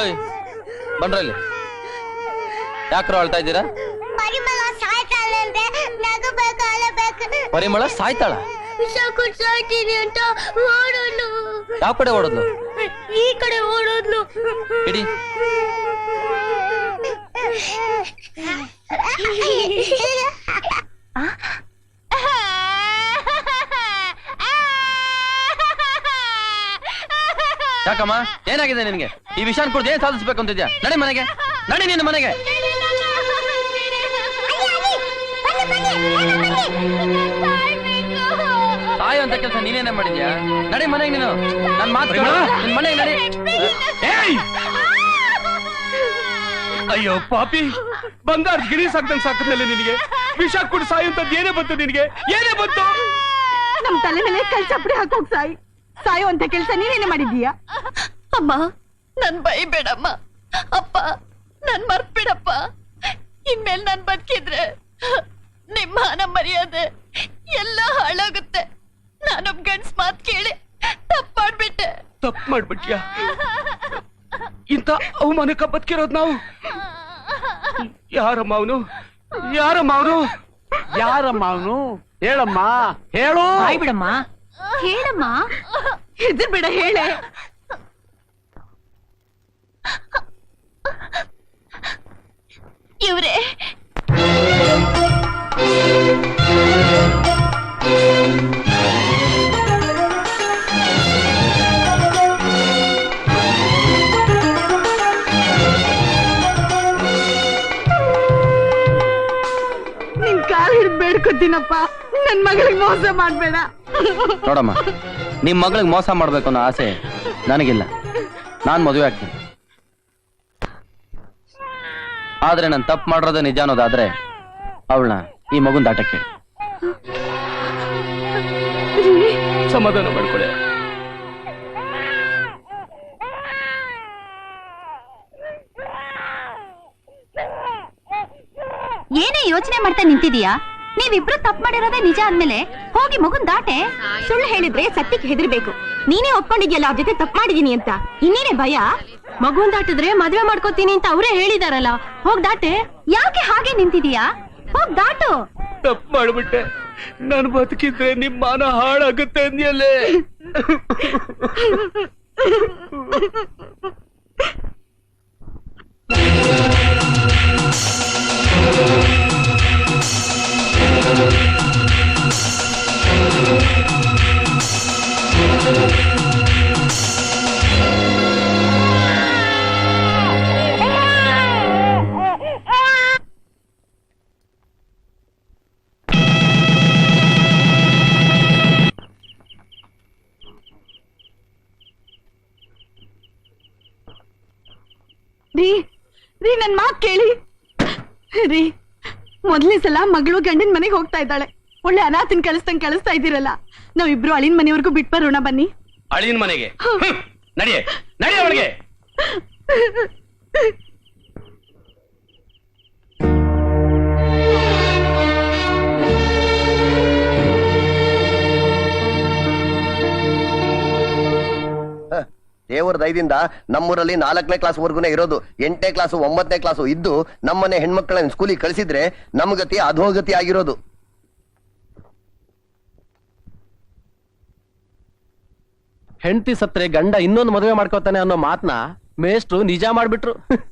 ಏಯ್ ಬಂಡ್ರಲ್ಲಿ ಯಾಕ್ರೋ ಅಳ್ತಾ ಇದ್ದೀರಾ? ಪರಿಮಳ ಸಾಯ್ತಾಳೆ ಅಂದ್ರೆ ನಗಬೇಕು ಅಳಬೇಕು ಪರಿಮಳ ಸಾಯ್ತಾಳ? ವಿಷ ಕುಡ್ಸಾಯ್ತೀನಿ ಅಂತ ಓಡೋದ್ಲು. ಯಾವ ಕಡೆ ಓಡೋದ್ಲು? ಈ ಕಡೆ ಓಡೋದ್ಲು. ಇಡಿ. ಏನಾಗಿದೆ ನಿನಗೆ? ಈ ವಿಷಾನ್ ಕುಡ್ದು ಏನ್ ಸಾಧಿಸ್ಬೇಕು ಅಂತಿದ್ಯಾ? ನಡಿ ಮನೆಗೆ. ನಡಿ ನಿನ್ನ ಮನೆಗೆ. ತಾಯಿ ಅಂತ ಕೆಲಸ ನೀನೇನೇ ಮಾಡಿದ್ಯಾ? ನಡಿ ಮನೆಗೆ ನೀನು. ನನ್ ಮಾತು ಕೇಳು. ನಿನ್ ಮನೆಗೆ ನಡಿ. ಏಯ್! ಅಯ್ಯೋ ಪಾಪಿ. ಬಂಗಾರ ಗಿರಿ ಸಾಕ್ದಂಗ್ ಸಾಕಲ್ಲ ನಿನಗೆ. ವಿಷ ಕುಡಿ ಸಾಯುವಂತದ್ದು ಏನೇ ಬಂತು ನಿನಗೆ? ಏನೇ ಬಂತು? ನಮ್ ತಲೆ ಮೇಲೆ ಕಲ್ ಚಪ್ಪಡಿ ಹಾಕೋಗ್ ಸಾಯಿ. ಸಾಯೋ ಅಂತ ಕೆಲಸ ನೀನೇನೆ ಮಾಡಿದೀಯಾ ಅಮ್ಮ ನನ್ ಬೈಬೇಡಮ್ಮ. ಅಪ್ಪ ನನ್ ಮರ್ತ್ಬಿಡಪ್ಪ ಇನ್ಮೇಲ್ ನಾನ್ ಬದುಕಿದ್ರೆ ನಿಮ್ಮ ಹಣ ಮರ್ಯಾದೆ ಎಲ್ಲ ಹಾಳಾಗುತ್ತೆ. ನಾನೊಬ್ ಗಂಡ್ಸ್ ಮಾತ್ ಕೇಳಿ ತಪ್ಪ ಮಾಡ್ಬಿಟ್ಟೆ. ತಪ್ಪು ಮಾಡ್ಬಿಟ್ಯಾ? ಇಂತ ಅವಮಾನಕ್ಕೆ ಬದುಕಿರೋದ್ ನಾವು? ಯಾರಮ್ಮ ಅವನು? ಯಾರಮ್ಮ ಅವನು? ಯಾರಮ್ಮ ಅವನು? ಹೇಳಮ್ಮ. ಹೇಳು. ಬಿಡಮ್ಮ ಹೇಳಮ್ಮ. ಹೆದರ್ ಬಿಡ ಹೇಳೆ. ಇವ್ರೆ ನಿನ್ ಕಾಲ್ ಹಿಡ್ ಬೇಡ್ಕೊತೀನಪ್ಪ. ನನ್ ಮಗಳಿಗೆ ಮೋಸ ಮಾಡ್ಬೇಡ. ನೋಡಮ್ಮ ನಿಮ್ ಮಗಳಿಗೆ ಮೋಸ ಮಾಡ್ಬೇಕು ಅನ್ನೋ ಆಸೆ ನನಗಿಲ್ಲ. ನಾನ್ ಮದುವೆ ಆಗ್ತೀನಿ. ಆದ್ರೆ ನಾನು ತಪ್ಪು ಮಾಡಿರೋದೇ ನಿಜ ಅನ್ನೋದಾದ್ರೆ ಅವಳನ್ನ ಈ ಮಗುನ್ ದಾಟಕ್ಕೆ. ಸಮಾಧಾನ ಮಾಡ್ಕೊಳ್ಳಿ ಏನೇ ಯೋಚನೆ ಮಾಡ್ತಾ ನಿಂತಿದೀಯಾ? ನೀವಿಬ್ರು ತಪ್ಪು ಮಾಡಿರೋದೇ ನಿಜ ಅಂದ್ಮೇಲೆ ಹೋಗಿ ಮಗುನ್ ದಾಟೆ. ಸುಳ್ಳು ಹೇಳಿದ್ರೆ ಸತ್ಯಕ್ಕೆ ಹೆದರ್ಬೇಕು. ನೀನೇ ಒಪ್ಕೊಂಡಿದ್ಯಲ್ಲ ಅವ್ರ ಜೊತೆ ತಪ್ಪು ಮಾಡಿದೀನಿ ಅಂತ. ಇನ್ನೇನೆ ಭಯ? ಮಗುನ್ ದಾಟಿದ್ರೆ ಮದ್ವೆ ಮಾಡ್ಕೋತೀನಿ ಅಂತ ಅವರೇ ಹೇಳಿದಾರಲ್ಲ ಹೋಗ್ ದಾಟೆ. ಯಾಕೆ ಹಾಗೆ ನಿಂತಿದೀಯಾ? ಹೋಗ್ ದಾಟು. ತಪ್ಪು ಮಾಡ್ಬಿಟ್ಟೆ. ನಾನು ಬದುಕಿದ್ರೆ ನಿಮ್ ಮಾನ ಹಾಳಾಗುತ್ತೆ ಅಂದ್ಯಲ್ಲೇ. ರೀ ರೀ ನನ್ ಮಾತ್ ಕೇಳಿ. ರೀ ಮೊದ್ಲೇ ಸಲ ಮಗಳು ಗಂಡಿನ ಮನೆಗೆ ಹೋಗ್ತಾ ಇದ್ದಾಳೆ. ಒಳ್ಳೆ ಅನಾಥನ್ ಕಳಿಸ್ದಂಗ್ ಕಳಿಸ್ತಾ ಇದ್ದೀರಲ್ಲ. ನಾವಿಬ್ರು ಅಳಿನ ಮನೆಯವರೆಗೂ ಬಿಟ್ ಬರೋಣ ಬನ್ನಿ. ಅಳಿನ ಮನೆಗೆ. ನಡಿಯ ಅವಳಿಗೆ. ದೇವರ ದಯದಿಂದ ನಮ್ಮೂರಲ್ಲಿ ನಾಲ್ಕನೇ ಕ್ಲಾಸ್ ವರ್ಗುನೇ ಇರೋದು, ಎಂಟನೇ ಕ್ಲಾಸು ಒಂಬತ್ತನೇ ಕ್ಲಾಸು ಇದ್ದು ನಮ್ಮನೆ ಹೆಣ್ಮಕ್ಳನ್ನ ಸ್ಕೂಲಿಗೆ ಕಳಿಸಿದ್ರೆ ನಮ್ಗತಿ ಅಧೋಗತಿ ಆಗಿರೋದು. ಹೆಂಡತಿ ಸತ್ರೆ ಗಂಡ ಇನ್ನೊಂದು ಮದುವೆ ಮಾಡ್ಕೋತಾನೆ ಅನ್ನೋ ಮಾತನ್ನ ಮೇಷ್ಟ್ರು ನಿಜ ಮಾಡ್ಬಿಟ್ರು.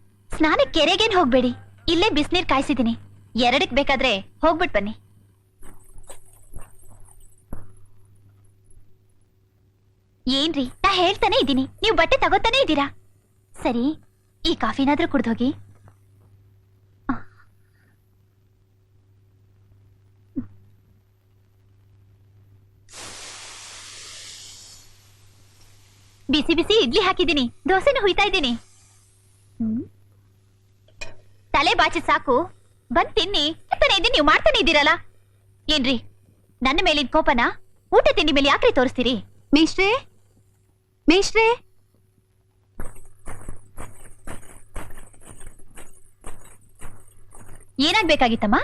ಸ್ನಾನ ಕೆರೆಗೇನ್ ಹೋಗ್ಬೇಡಿ. ಇಲ್ಲೇ ಬಿಸಿನೀರ್ ಕಾಯಿಸಿದೀನಿ ಎರಡಕ್ ಬೇಕಾದ್ರೆ ಹೋಗ್ಬಿಟ್ ಬನ್ನಿ. ಏನ್ರಿ? ನಾ ಹೇಳ್ತಾನೆ ಇದ್ದೀನಿ. ನೀವು ಬಟ್ಟೆ ತಗೋತಾನೆ ಇದ್ದೀರಾ? ಸರಿ, ಈ ಕಾಫಿನಾದ್ರೂ ಕುಡ್ದೋಗಿ. ಬಿಸಿ ಬಿಸಿ ಇಡ್ಲಿ ಹಾಕಿದ್ದೀನಿ. ದೋಸೆನೂ ಹುಯ್ತಾ ಇದ್ದೀನಿ. ತಲೆ ಬಾಚಿ ಸಾಕು. ಬಂದ್ ತಿನ್ನಿ. ಅಂತಾನೆ ಇದ್ದೀನಿ ನೀವು ಮಾಡ್ತಾನೆ ಇದ್ದೀರಲ್ಲ. ಏನ್ರಿ? ನನ್ನ ಮೇಲಿನ ಕೋಪನ ಊಟ ತಿಂಡಿ ಮೇಲೆ ಯಾಕ್ರಿ ತೋರಿಸ್ತೀರಿ? ಮೇಷ್ರೇ ಮೇಷ್ರೇ ಏನಾಗ್ಬೇಕಾಗಿತ್ತಮ್ಮ?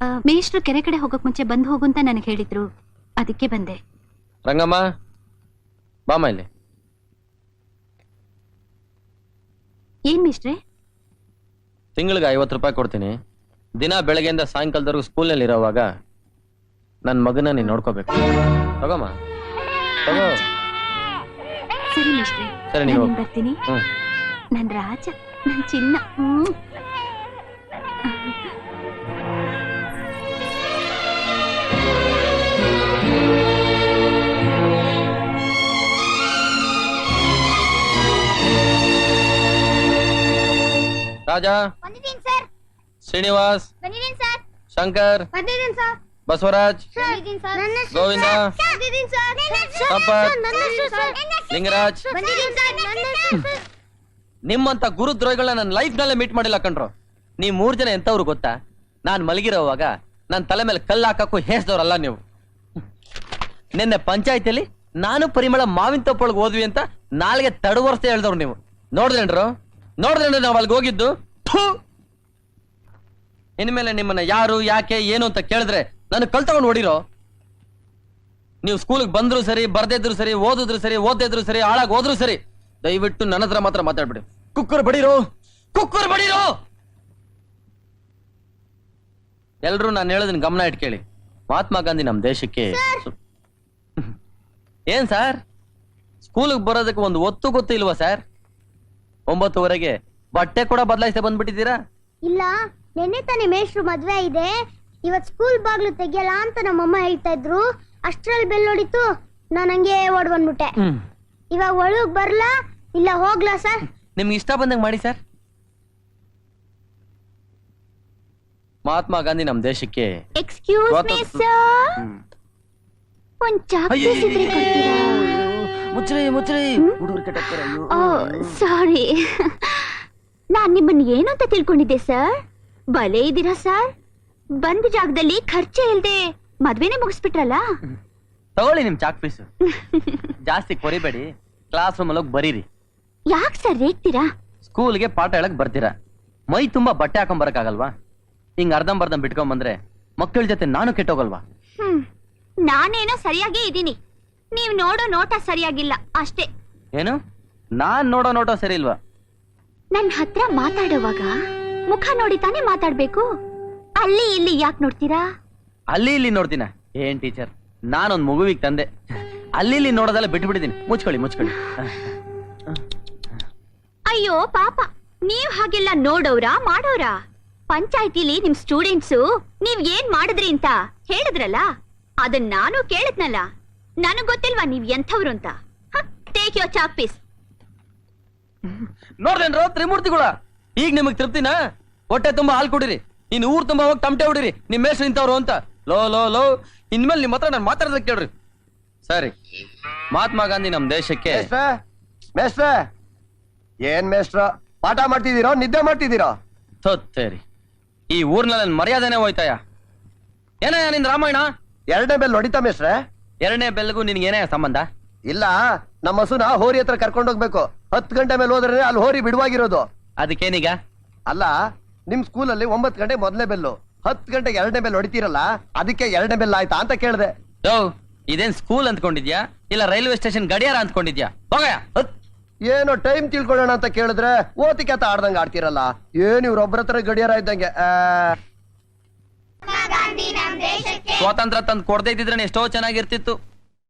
ಆ, ಮೇಷ್ಟ್ರು ಕೆರೆ ಕಡೆ ಹೋಗಕ್ ಮುಂಚೆ ಬಂದು ಹೋಗು ಅಂತ ನನಗೆ ಹೇಳಿದ್ರು. ಅದಕ್ಕೆ ಬಂದೆ. ರಂಗಮ್ಮ ಬಾಮ ಇಲ್ಲಿ. ಏನ್ ಮೇಷ್ಟ್ರೇ? ತಿಂಗಳಿಗೆ ಐವತ್ತು ರೂಪಾಯಿ ಕೊಡ್ತೀನಿ. ದಿನ ಬೆಳಗ್ಗೆಯಿಂದ ಸಾಯಂಕಾಲದವರೆಗೂ ಸ್ಕೂಲ್ನಲ್ಲಿ ಇರೋವಾಗ ನನ್ನ ಮಗನ ನೀನು ನೋಡ್ಕೋಬೇಕು. ತಗೋಮ್ಮ. ತಗೋ. ಸರಿ ಸರಿ ನೀವು ನಾನು ಬರ್ತೀನಿ. ನನ್ನ ನನ್ ರಾಜ ನನ್ ಚಿನ್ನ. ಹ್ಮ್. ರಾಜ. ಬಂದಿದ್ದೀನಿ ಸರ್. ಶ್ರೀನಿವಾಸ್. ಬಂದಿದ್ದೀನಿ ಸರ್. ಶಂಕರ್. ಬಂದಿದ್ದೀನಿ ಸರ್. ಬಸವರಾಜ್. ಬಂದಿದ್ದೀನಿ ಸರ್. ನನ್ನ ಹೆಸರು ಗೋವಿಂದ. ಬಂದಿದ್ದೀನಿ ಸರ್. ಸಂಪತ್. ನನ್ನ ಹೆಸರು ಸರ್. ಲಿಂಗರಾಜ್. ಬಂದಿದ್ದೀನಿ ಸರ್. ನನ್ನ ಹೆಸರು ಸರ್. ನಿಮ್ಮಂತ ಗುರುದ್ರೋಹಿಗಳನ್ನ ನನ್ನ ಲೈಫ್ ನಲ್ಲೇ ಮೀಟ್ ಮಾಡಿಲ್ಲ ಕಣ್ರು. ನೀ ಮೂರ್ ಜನ ಎಂತವ್ರು ಗೊತ್ತಾ? ನಾನ್ ಮಲಗಿರೋವಾಗ ನನ್ನ ತಲೆ ಮೇಲೆ ಕಲ್ಲು ಹಾಕಕ್ಕೂ ಹೇಸ್ದವ್ರಲ್ಲ ನೀವು. ನಿನ್ನೆ ಪಂಚಾಯತಿಯಲ್ಲಿ ನಾನು ಪರಿಮಳ ಮಾವಿನ ತಪ್ಪೊಳಗೆ ಹೋದ್ವಿ ಅಂತ ನಾಳೆಗೆ ತಡವರ್ಸ್ತೆ ಹೇಳ್ದವ್ರು ನೀವು. ನೋಡಿದ್ರೇನ್ರು? ನೋಡಿದ್ರೇನ್ರಿ ನಾವು ಅಲ್ಲಿಗೆ ಹೋಗಿದ್ದು! ಇನ್ಮೇಲೆ ನಿಮ್ಮನ್ನ ಯಾರು ಯಾಕೆ ಏನು ಅಂತ ಕೇಳಿದ್ರೆ ನಾನು ಕಲ್ ತಗೊಂಡು ಹೊಡಿರೋ ನೀವು ಸ್ಕೂಲ್ಗೆ ಬಂದ್ರು ಸರಿ ಬರ್ದಿದ್ರು ಸರಿ ಓದಿದ್ರು ಸರಿ ಓದಿದ್ರು ಸರಿ ಹಾಳಾಗಿ ಹೋದ್ರು ಸರಿ ದಯವಿಟ್ಟು ನನ್ನ ಹತ್ರ ಮಾತ್ರ ಮಾತಾಡ್ಬಿಡಿ. ಕುಕ್ಕರ್ ಬಡೀರೋ. ಕುಕ್ಕರ್ ಬಡೀರೋ. ಎಲ್ರು ನಾನು ಹೇಳೋದನ್ನ ಗಮನ ಇಟ್ಕೇಳಿ. ಮಹಾತ್ಮ ಗಾಂಧಿ ನಮ್ಮ ದೇಶಕ್ಕೆ ಏನ್ ಸರ್ ಸ್ಕೂಲ್ಗೆ ಬರೋದಕ್ಕೆ ಒಂದು ಒತ್ತು ಗೊತ್ತಿಲ್ವಾ ಸರ್ ಒಂಬತ್ತುವರೆಗೆ ಬಟ್ಟೆ ಕೂಡ ಬದಲಾಯಿಸಿ ಬಂದ್ಬಿಟ್ಟಿದ್ದೀರಾ? ಇಲ್ಲ ನೆನ್ನೆ ತಾನೇ ಮೇಷ್ಟ್ರು ಮದ್ವೆ ಇದೆ. ಇವತ್ ಸ್ಕೂಲ್ ಬಾಗ್ಲು ತೆಗಿಯಲ್ಲ ಅಂತ ನಮ್ಮಮ್ಮ ಹೇಳ್ತಾ ಇದ್ರು. ಅಷ್ಟ್ರಲ್ಲಿ ಬೆಲ್ ಹೊಡಿತು ನಾನು ಹಂಗೆ ಓಡ್ ಬಂದ್ಬಿಟ್ಟೆ. ಇವಾಗ ಒಳಗ್ ಬರ್ಲಾ ಇಲ್ಲ ಹೋಗ್ಲಾ ಸರ್? ನಿಮ್ಗೆ ಇಷ್ಟ ಬಂದಂಗ್ ಮಾಡಿ ಸರ್. ಮಹಾತ್ಮ ಗಾಂಧಿ ನಮ್ಮ ದೇಶಕ್ಕೆ ಎಕ್ಸ್ಕ್ಯೂಸ್ ಮೀ ಸರ್. ಒಂದ್ ಚಾಕ್ಲೇಟ್ ಕೊಡ್ತೀರಾ ಮುಚ್ಚ್ರಿ ಮುಚ್ಚ್ರಿ ಹುಡುಗರು ಓ ಸಾರಿ ನಾನ್ ನಿಮ್ಮನ್ನ ಏನು ಅಂತ ತಿಳ್ಕೊಂಡಿದ್ದೆ ಸರ್ ಬಲೆ ಇದ್ದೀರಾ ಸರ್ ಬಂದ ಜಾಗದಲ್ಲಿ ಖರ್ಚೆ ಇಲ್ದೆ ಮದ್ವೆನೆ ಮುಗಿಸ್ಬಿಟ್ರಲ್ಲ? ತಗೊಳ್ಳಿ ನಿಮ್ ಚಾಕ್ ಪೀಸ್. ಜಾಸ್ತಿ ಕೊರಿಬೇಡಿ. ಕ್ಲಾಸ್ ರೂಮ್ ಅಲ್ಲಿ ಬರೀರಿ. ಯಾಕ್ ಸರ್ ರೇಗ್ತೀರಾ? ಸ್ಕೂಲ್ಗೆ ಪಾಠ ಹೇಳಕ್ ಬರ್ತೀರಾ? ಮೈ ತುಂಬಾ ಬಟ್ಟೆ ಹಾಕೊಂಡ್ ಬರಕ್ಕಾಗಲ್ವಾ? ಹಿಂಗ್ ಅರ್ಧಂಬರ್ಧಂ ಬಿಟ್ಕೊಂಡ್ ಬಂದ್ರೆ ಮಕ್ಕಳ ಜೊತೆ ನಾನು ಕೆಟ್ಟೋಗಲ್ವಾ? ಹ್ಮ್. ನಾನೇನೋ ಸರಿಯಾಗೇ ಇದ್ದೀನಿ. ನೀವ್ ನೋಡೋ ನೋಟ ಸರಿಯಾಗಿಲ್ಲ ಅಷ್ಟೇ. ಏನು? ನಾನ್ ನೋಡೋ ನೋಟ ಸರಿ ಇಲ್ವಾ ನನ್ ಹತ್ರ ಮಾತಾಡುವಾಗ ಮುಖ ನೋಡಿ ತಾನೇ ಮಾತಾಡ್ಬೇಕು. ಅಲ್ಲಿ ಇಲ್ಲಿ ಯಾಕೆ ನೋಡ್ತೀರಾ? ಅಲ್ಲಿ ಇಲ್ಲಿ ನೋಡ್ತೀನ. ಏನ್ ಟೀಚರ್? ನಾನೊಂದ್ ಮಗುವಿಗೆ ತಂದೆ. ಅಲ್ಲಿ ಇಲ್ಲಿ ನೋಡೋದೆಲ್ಲ ಬಿಟ್ಟು ಬಿಟ್ಟಿದ್ದೀನಿ ಮುಚ್ಕೊಳ್ಳಿ ಮುಚ್ಕೊಳ್ಳಿ. ಅಯ್ಯೋ ಪಾಪ. ನೀವ್ ಹಾಗೆಲ್ಲ ನೋಡೋರಾ ಮಾಡೋರಾ ಪಂಚಾಯತಿಲಿ ನಿಮ್ ಸ್ಟೂಡೆಂಟ್ಸು ನೀವ್ ಏನ್ ಮಾಡಿದ್ರಿ ಅಂತ ಹೇಳಿದ್ರಲ್ಲ? ಅದನ್ ನಾನು ಕೇಳಿದ್ನಲ್ಲ. ನನಗ್ ಗೊತ್ತಿಲ್ವಾ ನೀವ್ ಎಂಥವ್ರು ಅಂತ? ಟೇಕ್ ಯೋರ್ ಚಾಕ್ ಪೀಸ್ ನೋಡ್ದೇನ್ರೋ ತ್ರಿಮೂರ್ತಿಗಳ? ಈಗ ನಿಮಗ್ ತೃಪ್ತಿನ? ಹೊಟ್ಟೆ ತುಂಬಾ ಹಾಲು ಕುಡಿರಿ. ಇನ್ ಊರ್ ತುಂಬಾ ಹೋಗಿ ತಮಟೆ ಹೊಡಿರಿ. ನಿಮ್ ಮೇಷ್ಟ್ರು ಇಂಥವ್ರು ಅಂತ. ಲೋ ಲೋ ಲೋ. ಇನ್ಮೇಲೆ ನಿಮ್ ಹತ್ರ ನಾನು ಮಾತಾಡೋದಕ್ಕೆ ಕೇಳ್ರಿ. ಸರಿ. ಮಹಾತ್ಮ ಗಾಂಧಿ ನಮ್ ದೇಶಕ್ಕೆ ಮೇಷ್ಟ್ರೆ ಮೇಷ್ಟ್ರೆ. ಏನ್ ಮೇಸ್ಟ್ರ ಪಾಠ ಮಾಡ್ತಿದ್ದೀರೋ ನಿದ್ದೆ ಮಾಡ್ತಿದ್ದೀರೋ? ಸರಿ ಈ ಊರ್ನಲ್ಲಿ ನನ್ ಮರ್ಯಾದೆನೆ ಹೋಯ್ತಾಯ? ಏನ ನಿನ್ ರಾಮಾಯಣ? ಎರಡನೇ ಬೆಲ್ ಹೊಡಿತಾ ಮೇಷ್ಟ್ರೆ. ಎರಡನೇ ಬೆಲ್ಗೂ ಏನೇ ಸಂಬಂಧ? ಇಲ್ಲ ನಮ್ಮ ಹಸುನ ಹೋರಿ ಹತ್ರ ಕರ್ಕೊಂಡು ಹೋಗ್ಬೇಕು. ಹತ್ತು ಗಂಟೆ ಮೇಲೆ ಹೋದ್ರೆ ಅಲ್ಲಿ ಹೋರಿ ಬಿಡುವಾಗಿರೋದು. ಅದಕ್ಕೇನೀಗ? ಅಲ್ಲ ನಿಮ್ ಸ್ಕೂಲಲ್ಲಿ ಒಂಬತ್ತು ಗಂಟೆ ಮೊದಲೇ ಬೆಲ್ಲು. ಹತ್ತು ಗಂಟೆಗೆ ಎರಡನೇ ಬೆಲ್ ಹೊಡಿತೀರಲ್ಲ ಅದಕ್ಕೆ ಎರಡನೇ ಬೆಲ್ ಆಯ್ತಾ ಅಂತ ಕೇಳಿದೆ. ಇದೇನ್ ಸ್ಕೂಲ್ ಅಂದ್ಕೊಂಡಿದ್ಯಾ? ಇಲ್ಲ ರೈಲ್ವೆ ಸ್ಟೇಷನ್ ಗಡಿಯಾರ ಅಂದ್ಕೊಂಡಿದ್ಯಾ? ಹೋಗಯ್ಯ ಹತ್. ಏನೋ ಟೈಮ್ ತಿಳ್ಕೊಳ್ಳೋಣ ಅಂತ ಕೇಳಿದ್ರೆ ಓತಿಕೆತ ಆಡ್ದಂಗ ಆಡ್ತಿರಲ್ಲ? ಏನ್ ಇವ್ರೊಬ್ರ ಹತ್ರ ಗಡಿಯಾರ ಇದ್ದಂಗೆ ಆ, ಸ್ವಾತಂತ್ರ್ಯ ತಂದು ಕೊಡದೇ ಇದ್ದಿದ್ರೆ ಎಷ್ಟೋ ಚೆನ್ನಾಗಿರ್ತಿತ್ತು.